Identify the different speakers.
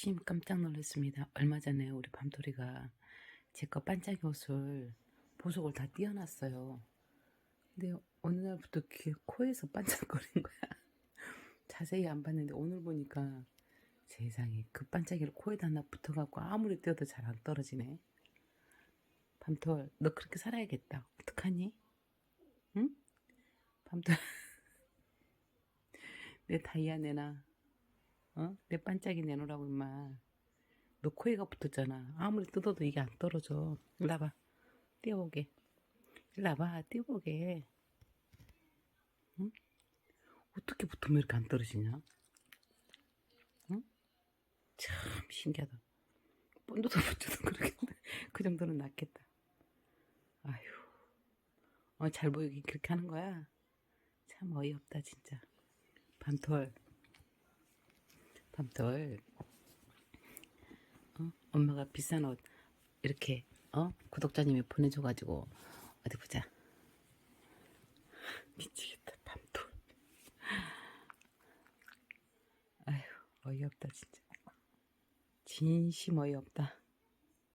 Speaker 1: 진심 깜짝 놀랐습니다. 얼마 전에 우리 밤토리가 제 거 반짝이 옷을 보석을 다 띄어놨어요. 근데 어느 날부터 귀 코에서 반짝거린 거야. 자세히 안 봤는데 오늘 보니까 세상에 그 반짝이를 코에다 하나 붙어갖고 아무리 띄어도 잘 안 떨어지네. 밤톨 너 그렇게 살아야겠다. 어떡하니? 응? 밤톨 내 다이아 내놔. 어? 내 반짝이 내놓으라고 임마. 너 코에가 붙었잖아. 아무리 뜯어도 이게 안 떨어져. 일로 와봐. 띄워보게. 일로 와봐. 띄워보게. 응? 어떻게 붙으면 이렇게 안 떨어지냐? 응? 참 신기하다. 본드도 붙여도 그러겠네. 그 정도는 낫겠다. 아휴. 어, 잘 보이게 그렇게 하는 거야? 참 어이없다, 진짜. 밤톨. 밤톨. 어? 엄마가 비싼 옷 이렇게 어? 구독자님이 보내줘가지고 어디 보자. 미치겠다 밤톨 아휴 어이없다 진짜. 진심 어이없다